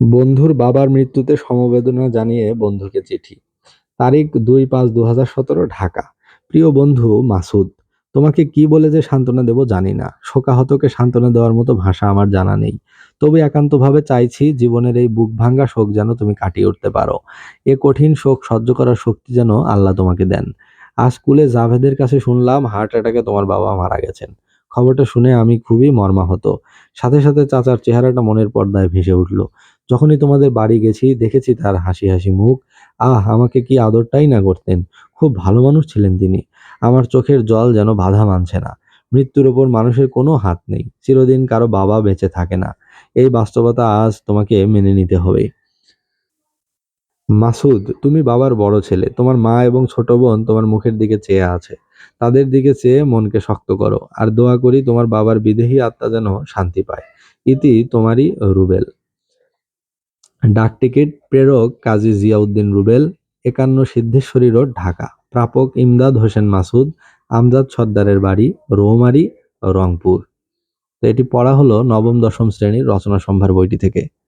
বন্ধুর বাবার মৃত্যুতে সমবেদনা জানিয়ে বন্ধুকে চিঠি। তারিখ দুই পাঁচ দু হাজার সতেরো, ঢাকা। প্রিয় বন্ধু মাসুদ, তোমাকে কি বলে যে সান্ত্বনা দেব জানি না। শোকাহতকে সান্ত্বনা দেওয়ার মতো ভাষা আমার জানা নেই। তবে একান্তভাবে চাইছি জীবনের এই বুক ভাঙ্গা শোক যেন তুমি কাটিয়ে উঠতে পারো। এ কঠিন শোক সহ্য করার শক্তি যেন আল্লাহ তোমাকে দেন। আজ স্কুলে জাভেদের কাছে শুনলাম হার্ট অ্যাটাকে তোমার বাবা মারা গেছেন। খবরটা শুনে আমি খুবই মর্মাহত। সাথে সাথে চাচার চেহারাটা মনের পর্দায় ভেসে উঠল। যখনই তোমাদের বাড়ি গেছি, দেখেছি তার হাসি হাসি মুখ। আহ, আমাকে কি আদরটাই না করতেন? খুব ভালো মানুষ ছিলেন তিনি। আমার চোখের জল যেন বাধা মানছে না। মৃত্যুর ওপর মানুষের কোনো হাত নেই। চিরদিন কারও বাবা বেঁচে থাকে না। এই বাস্তবতা আজ তোমাকে মেনে নিতে হবে। মাসুদ, তুমি বাবার বড় ছেলে। তোমার মা এবং ছোট বোন তোমার মুখের দিকে চেয়ে আছে। তাদের দিকে চেয়ে মনকে শক্ত করো। আর দোয়া করি তোমার বাবার বিদেহী আত্মা যেন শান্তি পায়। ইতি তোমারই রুবেল। ডাক টিকিট প্রেরক কাজী জিয়াউদ্দিন রুবেল, একান্ন সিদ্ধেশ্বরী রোড, ঢাকা। প্রাপক ইমদাদ হোসেন মাসুদ, আমজাদ সর্দারের বাড়ি, রৌমারী, রংপুর। তো এটি পড়া হলো নবম দশম শ্রেণির রচনা সম্ভার বইটি থেকে।